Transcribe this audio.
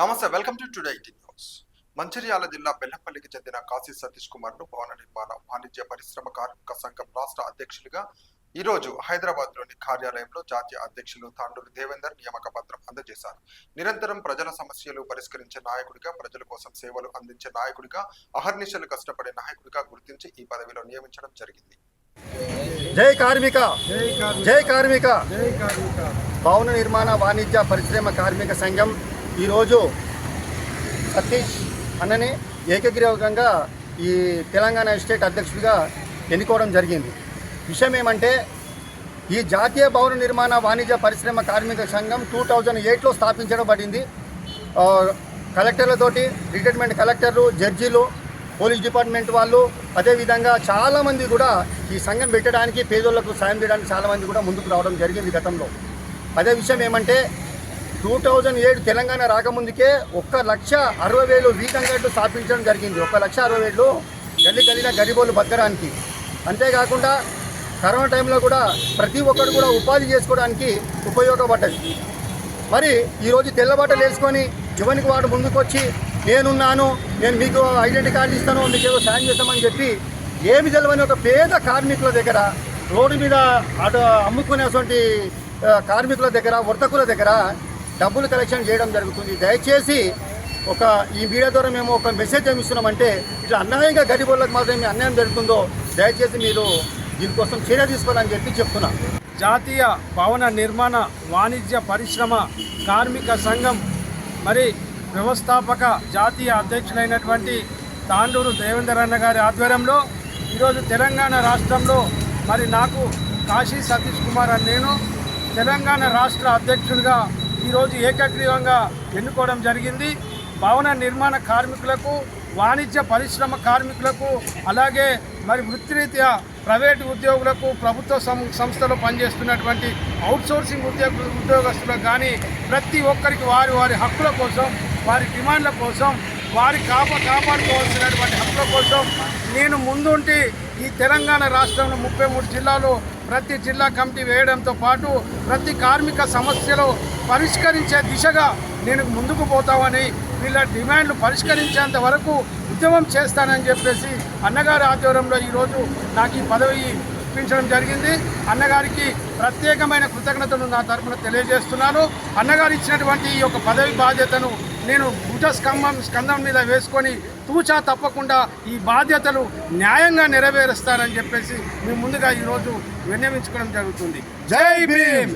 నమస్తే welcome to today eighteen news. Mancherial జిల్లా బెల్లంపల్లికి చెందిన కాశీ సతీష్ కుమార్ను భవన నిర్మాణ వాణిజ్య పరిశ్రమ కార్మిక సంఘం రాష్ట్ర అధ్యక్షులుగా ఈ రోజు హైదరాబాద్లోని కార్యాలయంలో జాతీయ అధ్యక్షులు తాండూరు దేవేందర్ నియామక పత్రం అందజేశారు. నిరంతరం ప్రజల సమస్యలు పరిష్కరించే నాయకుడిగా ప్రజల కోసం సేవలు అందించే నాయకుడిగా అహర్నిశలు కష్టపడే నాయకుడిగా గుర్తించి ఈ పదవిలో నియమించడం జరిగింది. జై కార్మిక! జై కార్మిక! భవన నిర్మాణ వాణిజ్య పరిశ్రమ కార్మిక సంఘం ఈరోజు సతీష్ అన్నని ఏకగ్రీవంగా ఈ తెలంగాణ స్టేట్ అధ్యక్షుడిగా ఎన్నుకోవడం జరిగింది. విషయం ఏమంటే ఈ జాతీయ భవన నిర్మాణ వాణిజ్య పరిశ్రమ కార్మిక సంఘం టూ థౌజండ్ ఎయిట్లో స్థాపించబడింది. పడింది కలెక్టర్లతోటి రిటైర్మెంట్ కలెక్టర్లు జడ్జీలు పోలీస్ డిపార్ట్మెంట్ వాళ్ళు అదేవిధంగా చాలామంది కూడా ఈ సంఘం పెట్టడానికి పేదోళ్ళకు సాయం చేయడానికి చాలామంది కూడా ముందుకు రావడం జరిగింది గతంలో. అదే విషయం ఏమంటే టూ థౌజండ్ ఏడు తెలంగాణ రాకముందుకే ఒక్క లక్ష అరవై వేలు వీటంగట్లు స్థాపించడం జరిగింది. ఒక్క లక్ష అరవై వేలు గల్లి గల్లిన గరిబోలు బతకడానికి. అంతేకాకుండా కరోనా టైంలో కూడా ప్రతి ఒక్కరు కూడా ఉపాధి చేసుకోవడానికి ఉపయోగపడ్డది. మరి ఈరోజు తెల్లబట్టలు వేసుకొని యువనికి వాడు ముందుకొచ్చి నేనున్నాను నేను మీకు ఐడెంటిటీ కార్డు ఇస్తాను మీకు ఏదో సాయం చేస్తామని చెప్పి ఏమి తెలియని ఒక పేద కార్మికుల దగ్గర రోడ్డు మీద అటు అమ్ముకునేటువంటి కార్మికుల దగ్గర వర్తకుల దగ్గర డబ్బులు కలెక్షన్ చేయడం జరుగుతుంది. దయచేసి ఒక ఈ మీడియా ద్వారా మేము ఒక మెసేజ్ ఏమిస్తున్నామంటే ఇట్లా అన్యాయంగా గరీబులకు మాత్రమే అన్యాయం జరుగుతుందో దయచేసి మీరు దీనికోసం చర్య తీసుకోవాలని చెప్పి చెప్తున్నాను జాతీయ భవన నిర్మాణ వాణిజ్య పరిశ్రమ కార్మిక సంఘం మరి వ్యవస్థాపక జాతీయ అధ్యక్షులైనటువంటి తాండూరు దేవేందర్ అన్న గారి ఆధ్వర్యంలో ఈరోజు తెలంగాణ రాష్ట్రంలో మరి నాకు కాశీ సతీష్ కుమార్ అని నేను తెలంగాణ రాష్ట్ర అధ్యక్షుడిగా ఈరోజు ఏకగ్రీవంగా ఎన్నుకోవడం జరిగింది. భవన నిర్మాణ కార్మికులకు వాణిజ్య పరిశ్రమ కార్మికులకు అలాగే మరి వృత్తిరీత్యా ప్రైవేటు ఉద్యోగులకు ప్రభుత్వ సం- సంస్థలో పనిచేస్తున్నటువంటి అవుట్సోర్సింగ్ ఉద్యోగ ఉద్యోగస్తులకు కానీ ప్రతి ఒక్కరికి వారి వారి హక్కుల కోసం వారి డిమాండ్ల కోసం వారి కాప కాపాడుకోవాల్సినటువంటి హక్కుల కోసం నేను ముందుంటి ఈ తెలంగాణ రాష్ట్రంలో ముప్పై మూడు జిల్లాలో ప్రతి జిల్లా కమిటీ వేయడంతో పాటు ప్రతి కార్మిక సమస్యలు పరిష్కరించే దిశగా నేను ముందుకు పోతామని వీళ్ళ డిమాండ్లు పరిష్కరించేంత వరకు ఉద్యమం చేస్తానని చెప్పేసి అన్నగారి ఆధ్వర్యంలో ఈరోజు నాకు ఈ పదవి ఇప్పించడం జరిగింది. అన్నగారికి ప్రత్యేకమైన కృతజ్ఞతను నా తరఫున తెలియజేస్తున్నాను. అన్నగారు ఇచ్చినటువంటి ఈ యొక్క పదవి బాధ్యతను నేను భుజ స్కంభం స్కంధం మీద వేసుకొని తూచా తప్పకుండా ఈ బాధ్యతలు న్యాయంగా నెరవేరుస్తారని చెప్పేసి మేము ముందుగా ఈరోజు విన్నవించుకోవడం జరుగుతుంది. జై భీమ్!